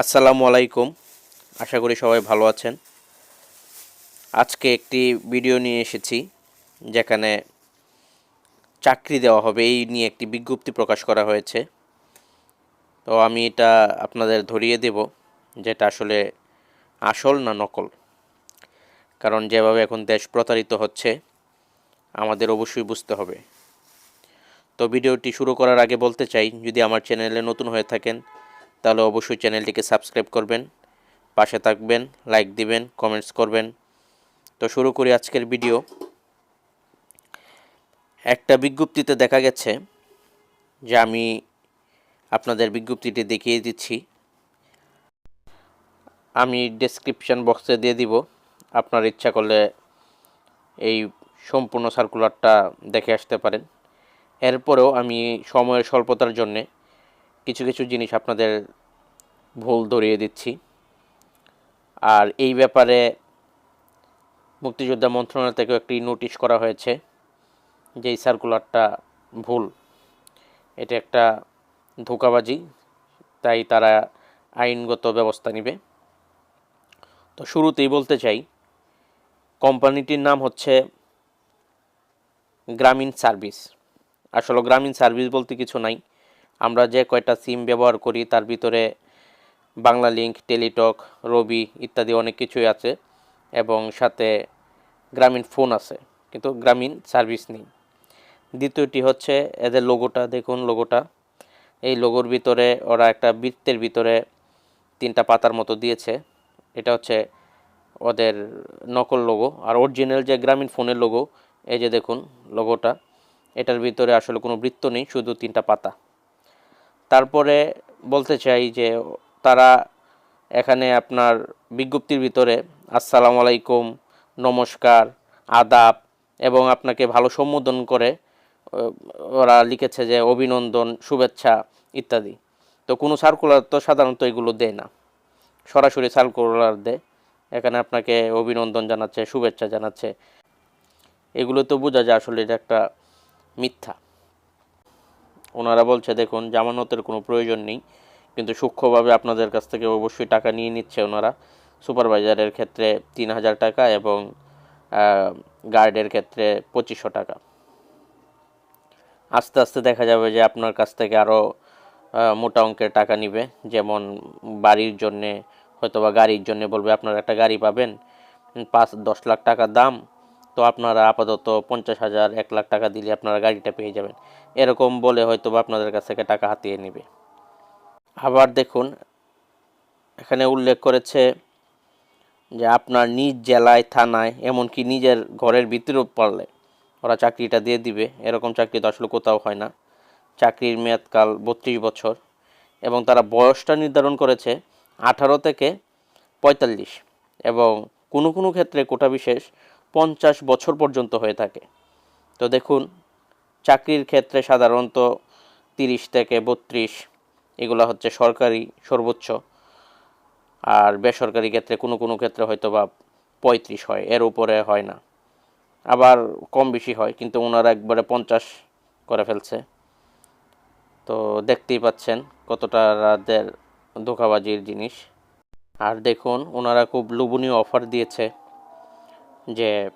আসসালামু আলাইকুম। আশা করি সবাই ভালো আছেন। আজকে একটি ভিডিও নিয়ে এসেছি, যেখানে চাকরি দেওয়া হবে, এই নিয়ে একটি বিজ্ঞপ্তি প্রকাশ করা হয়েছে। তো আমি এটা আপনাদের ধরিয়ে দেব, যেটা আসলে আসল না নকল। কারণ যেভাবে এখন দেশ প্রতারিত হচ্ছে, আমাদের অবশ্যই বুঝতে হবে। তো ভিডিওটি শুরু করার আগে বলতে চাই, যদি আমার চ্যানেলে নতুন হয়ে থাকেন তাহলে অবশ্যই চ্যানেলটিকে সাবস্ক্রাইব করবেন, পাশে থাকবেন, লাইক দিবেন, কমেন্টস করবেন। তো শুরু করি আজকের ভিডিও। একটা বিজ্ঞপ্তিতে দেখা গেছে যে আমি আপনাদের বিজ্ঞপ্তিটি দেখিয়ে দিচ্ছি। আমি ডেসক্রিপশান বক্সে দিয়ে দিব। আপনার ইচ্ছা করলে এই সম্পূর্ণ সার্কুলারটা দেখে আসতে পারেন। এরপরেও আমি সময়ের স্বল্পতার জন্যে কিছু কিছু জিনিস আপনাদের ভুল ধরিয়ে দিচ্ছি। আর এই ব্যাপারে মুক্তিযোদ্ধা মন্ত্রণালয় থেকেও একটি নোটিশ করা হয়েছে যে এই সার্কুলারটা ভুল। এটা একটা ধোকাবাজি, তাই তারা আইনগত ব্যবস্থা নেবে। তো শুরুতেই বলতে চাই, কোম্পানিটির নাম হচ্ছে গ্রামীণ সার্ভিস। আসলে গ্রামীণ সার্ভিস বলতে কিছু নাই। আমরা যে কয়টা সিম ব্যবহার করি, তার ভিতরে বাংলা লিঙ্ক টেলিটক রবি ইত্যাদি অনেক কিছুই আছে এবং সাথে গ্রামীণ ফোন আছে, কিন্তু গ্রামীণ সার্ভিস নেই। দ্বিতীয়টি হচ্ছে এদের লোগোটা দেখুন লোগোটা এই লোগোর ভিতরে ওরা একটা বৃত্তের ভিতরে তিনটা পাতার মতো দিয়েছে। এটা হচ্ছে ওদের নকল লোগো আর অরিজিনাল যে গ্রামীণ ফোনের লোগো এই যে দেখুন লোগোটা এটার ভিতরে আসলে কোনো বৃত্ত নেই, শুধু তিনটা পাতা। তারপরে বলতে চাই যে তারা এখানে আপনার বিজ্ঞপ্তির ভিতরে আসসালামু আলাইকুম, নমস্কার, আদাব এবং আপনাকে ভালো সম্বোধন করে ওরা লিখেছে যে অভিনন্দন, শুভেচ্ছা ইত্যাদি। তো কোনো সার্কুলার তো সাধারণত এগুলো দেয় না। সরাসরি সার্কুলার দেয়। এখানে আপনাকে অভিনন্দন জানাচ্ছে, শুভেচ্ছা জানাচ্ছে। এগুলো তো বোঝা যায় আসলে এটা একটা মিথ্যা। ওনারা বলছে, দেখুন, জামানতের কোনো প্রয়োজন নেই, কিন্তু সূক্ষ্মভাবে আপনাদের কাছ থেকে অবশ্যই টাকা নিয়ে নিচ্ছে ওনারা। সুপারভাইজারের ক্ষেত্রে তিন হাজার টাকা এবং গার্ডের ক্ষেত্রে পঁচিশশো টাকা। আস্তে আস্তে দেখা যাবে যে আপনার কাছ থেকে আরও মোটা অঙ্কের টাকা নিবে। যেমন বাড়ির জন্যে হয়তো বা গাড়ির জন্যে বলবে, আপনারা একটা গাড়ি পাবেন, পাঁচ, দশ লাখ টাকা দাম তো আপনারা আপাতত পঞ্চাশ হাজার, এক লাখ টাকা দিলে আপনারা গাড়িটা পেয়ে যাবেন। এরকম বলে হয়তো বা আপনাদের কাছ থেকে টাকা হাতিয়ে নেবে। আবার দেখুন, এখানে উল্লেখ করেছে যে আপনার নিজ জেলায়, থানায়, এমনকি নিজের ঘরের ভিতরেও পারলে ওরা চাকরিটা দিয়ে দিবে। এরকম চাকরি তো আসলে কোথাও হয় না। চাকরির মেয়াদকাল বত্রিশ বছর এবং তারা বয়সটা নির্ধারণ করেছে আঠারো থেকে পঁয়তাল্লিশ এবং কোনো কোনো ক্ষেত্রে কোটা বিশেষ পঞ্চাশ বছর পর্যন্ত হয়ে থাকে। তো দেখুন, চাকরির ক্ষেত্রে সাধারণত তিরিশ থেকে বত্রিশ এগুলো হচ্ছে সরকারি সর্বোচ্চ। আর বেসরকারি ক্ষেত্রে কোনো কোনো ক্ষেত্রে হয়তো বা পঁয়ত্রিশ হয়, এর উপরে হয় না। আবার কম বেশি হয়, কিন্তু ওনারা একবারে পঞ্চাশ করে ফেলছে। তো দেখতেই পাচ্ছেন কতটা রাদের ধোকাবাজির জিনিস। আর দেখুন, ওনারা খুব লোভনীয় অফার দিয়েছে। যে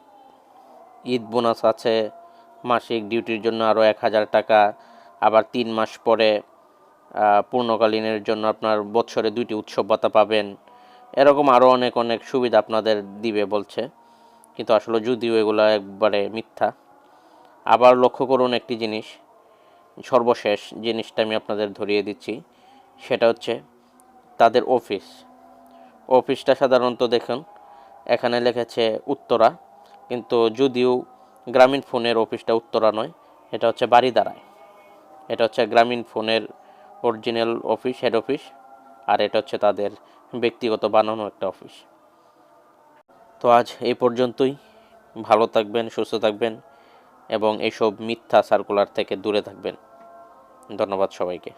ঈদ বোনাস আছে, মাসিক ডিউটির জন্য আরও এক হাজার টাকা, আবার তিন মাস পরে পূর্ণকালীনের জন্য আপনার বছরে দুইটি উৎসব ভাতা পাবেন। এরকম আরও অনেক অনেক সুবিধা আপনাদের দিবে বলছে। কিন্তু আসলে যদিও এগুলো একবারে মিথ্যা। আবার লক্ষ্য করুন একটি জিনিস, সর্বশেষ জিনিসটা আমি আপনাদের ধরিয়ে দিচ্ছি। সেটা হচ্ছে তাদের অফিস। অফিসটা সাধারণত দেখুন এখানে লিখেছে উত্তরা, কিন্তু যদিও গ্রামীণ ফোনের অফিসটা উত্তরা নয়, এটা হচ্ছে বাড়ি দাঁড়ায় এটা হচ্ছে গ্রামীণ ফোনের অরিজিনাল অফিস, হেড অফিস, আর এটা হচ্ছে তাদের ব্যক্তিগত বানানো একটা অফিস। তো আজ এই পর্যন্তই। ভালো থাকবেন, সুস্থ থাকবেন, এবং এইসব মিথ্যা সার্কুলার থেকে দূরে থাকবেন। ধন্যবাদ সবাইকে।